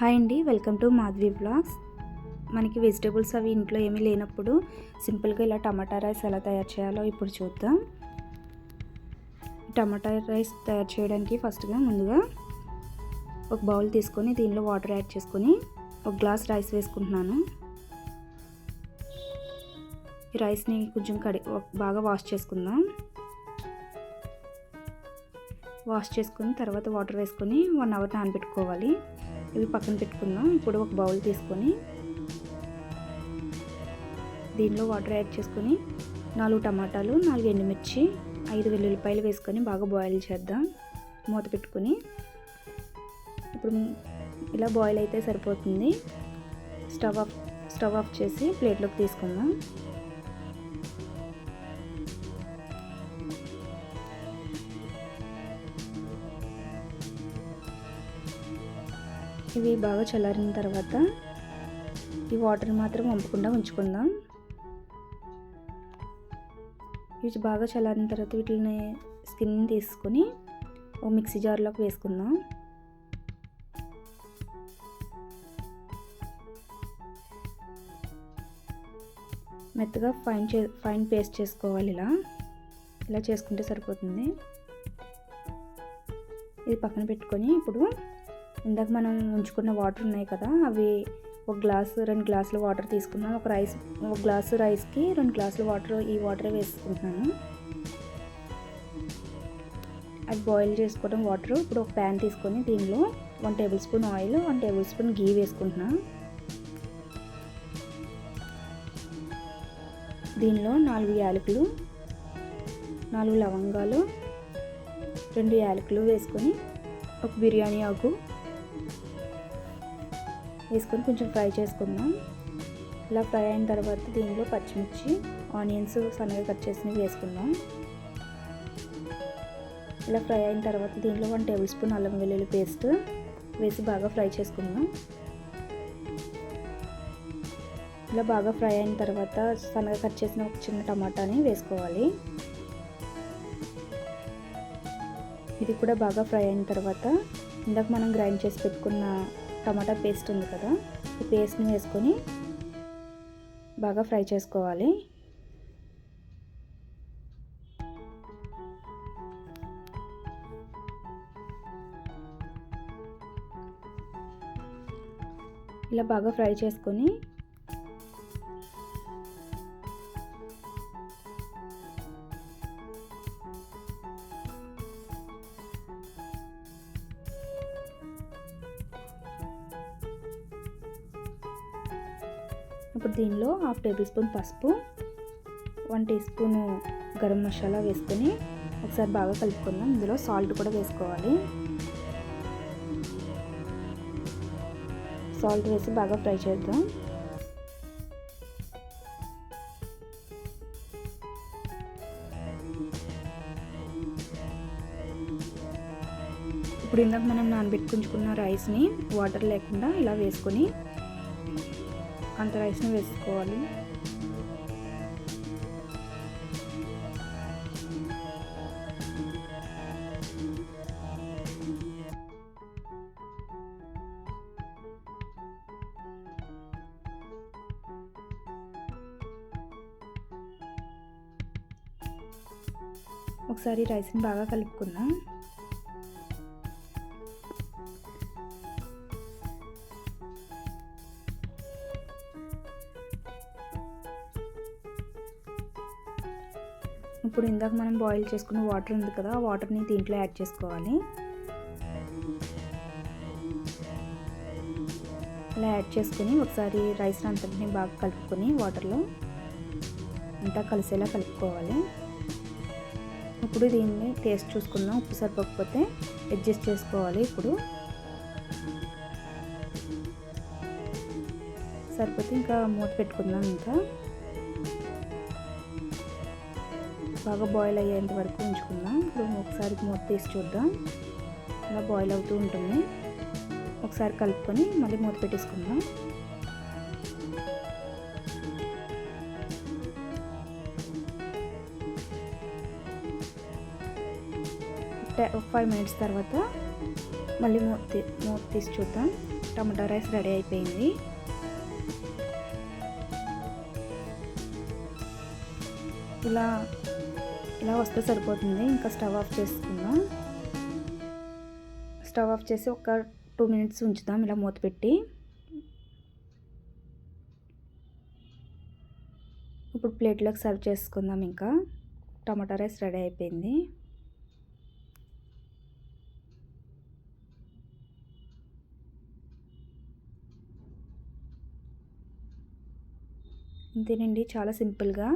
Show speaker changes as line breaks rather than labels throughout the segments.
Hi అండి welcome to Madhavi blogs. మనకి vegetables అవి ఇంట్లో ఏమీ లేనప్పుడు సింపుల్గా ఇలా టమాటా రైస్ ఎలా తయారు చేయాలో ఇప్పుడు చూద్దాం. టమాటా రైస్ తయారు చేయడానికి ఫస్ట్గా ముందుగా ఒక బౌల్ తీసుకొని దీనిలో వాటర్ యాడ్ చేసుకొని ఒక గ్లాస్ రైస్ వేసుకుంటున్నాను. ఈ రైస్ని కొంచెం కడి బాగా వాష్ చేసుకుందాం. వాష్ చేసుకుని తర్వాత వాటర్ వేసుకొని వన్ అవర్ నానబెట్టుకోవాలి. ఇవి పక్కన పెట్టుకుందాం. ఇప్పుడు ఒక బౌల్ తీసుకొని దీనిలో వాటర్ యాడ్ చేసుకొని నాలుగు టమాటాలు నాలుగు ఎండుమిర్చి ఐదు వెల్లుల్లిపాయలు వేసుకొని బాగా బాయిల్ చేద్దాం. మూత పెట్టుకొని ఇప్పుడు ఇలా బాయిల్ అయితే సరిపోతుంది. స్టవ్ ఆఫ్ స్టవ్ ఆఫ్ చేసి ప్లేట్లోకి తీసుకుందాం. ఇవి బాగా చల్లారిన తర్వాత ఈ వాటర్ మాత్రం వంపకుండా ఉంచుకుందాం. ఇవి బాగా చల్లారిన తర్వాత వీటిని స్కిన్ తీసుకొని ఓ మిక్సీ జార్లోకి వేసుకుందాం. మెత్తగా ఫైన్ చే ఫైన్ పేస్ట్ చేసుకోవాలి ఇలా. ఇలా చేసుకుంటే సరిపోతుంది. ఇది పక్కన పెట్టుకొని ఇప్పుడు ఇందాక మనం ఉంచుకున్న వాటర్ ఉన్నాయి కదా అవి ఒక గ్లాసు రెండు గ్లాసులు వాటర్ తీసుకున్నాను. ఒక రైస్ ఒక గ్లాసు రైస్కి రెండు గ్లాసులు వాటర్ ఈ వాటర్ వేసుకుంటున్నాను. అది బాయిల్ చేసుకోవడం వాటర్ ఇప్పుడు ఒక ప్యాన్ తీసుకొని దీనిలో one tablespoon oil one tablespoon ghee వేసుకుంటున్నాను దీనిలో నాలుగు యాలకులు నాలుగు లవంగాలు రెండు యాలకులు వేసుకొని ఒక బిర్యానీ ఆకు వేసుకొని కొంచెం ఫ్రై చేసుకుందాం. ఇలా ఫ్రై అయిన తర్వాత దీనిలో పచ్చిమిర్చి ఆనియన్స్ సన్నగా కట్ చేసినవి వేసుకుందాం. ఇలా ఫ్రై అయిన తర్వాత దీనిలో వన్ టేబుల్ స్పూన్ అల్లం వెల్లుల్లి పేస్ట్ వేసి బాగా ఫ్రై చేసుకుందాం. ఇలా బాగా ఫ్రై అయిన తర్వాత సన్నగా కట్ చేసిన ఒక చిన్న టమాటాని వేసుకోవాలి. ఇది కూడా బాగా ఫ్రై అయిన తర్వాత ఇందాక మనం గ్రైండ్ చేసి పెట్టుకున్న టమాటా పేస్ట్ ఉంది కదా ఈ పేస్ట్ని వేసుకొని బాగా ఫ్రై చేసుకోవాలి. ఇలా బాగా ఫ్రై చేసుకొని ఇప్పుడు దీనిలో హాఫ్ టేబుల్ స్పూన్ పసుపు one teaspoon garam masala వేసుకొని ఒకసారి బాగా కలుపుకుందాం. ఇందులో సాల్ట్ కూడా వేసుకోవాలి. సాల్ట్ వేసి బాగా ఫ్రై చేద్దాం. ఇప్పుడు ఇందాక మనం నానబెట్టుకుంచుకున్న రైస్ని వాటర్ లేకుండా ఇలా వేసుకొని అంత రైస్ని వేసుకోవాలి. ఒకసారి రైస్ని బాగా కలుపుకుందాం. ఇప్పుడు ఇందాక మనం బాయిల్ చేసుకున్న వాటర్ ఉంది కదా ఆ వాటర్ని దీంట్లో యాడ్ చేసుకోవాలి. ఇలా యాడ్ చేసుకుని ఒకసారి రైస్ అంతటిని బాగా కలుపుకొని వాటర్లో అంతా కలిసేలా కలుపుకోవాలి. ఇప్పుడు దీన్ని టేస్ట్ చూసుకుందాం ఉప్పు సరిపోకపోతే అడ్జస్ట్ చేసుకోవాలి ఇప్పుడు. సరిపోతే ఇంకా మూత పెట్టుకుందాం ఇంకా బాగా బాయిల్ అయ్యేంత వరకు ఉంచుకుందాం. ఇప్పుడు ఒకసారి మూత తీసి చూద్దాం. అలా బాయిల్ అవుతూ ఉంటుంది. ఒకసారి కలుపుకొని మళ్ళీ మూత పెట్టేసుకుందాం. ఒక ఫైవ్ మినిట్స్ తర్వాత మళ్ళీ మూత మూత తీసి చూద్దాం. టమాటా రైస్ రెడీ అయిపోయింది. ఇలా ఇలా వస్తే సరిపోతుంది. ఇంకా స్టవ్ ఆఫ్ చేసుకుందాం. స్టవ్ ఆఫ్ చేసి ఒక టూ మినిట్స్ ఉంచుదాం. ఇలా మూత పెట్టి. ఇప్పుడు ప్లేట్లోకి సర్వ్ చేసుకుందాం ఇంకా. టమాటా రైస్ రెడీ అయిపోయింది. అంతేనండి చాలా సింపుల్గా.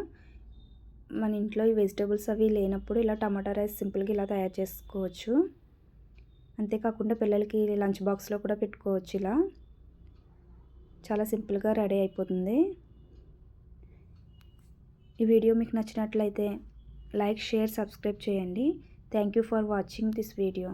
మన ఇంట్లో ఈ వెజిటేబుల్స్ అవి లేనప్పుడు ఇలా టమాటా రైస్ సింపుల్గా ఇలా తయారు చేసుకోవచ్చు. అంతేకాకుండా పిల్లలకి లంచ్ బాక్స్లో కూడా పెట్టుకోవచ్చు ఇలా. చాలా సింపుల్గా రెడీ అయిపోతుంది. ఈ వీడియో మీకు నచ్చినట్లయితే లైక్ షేర్ సబ్స్క్రైబ్ చేయండి. Thank you for watching this video.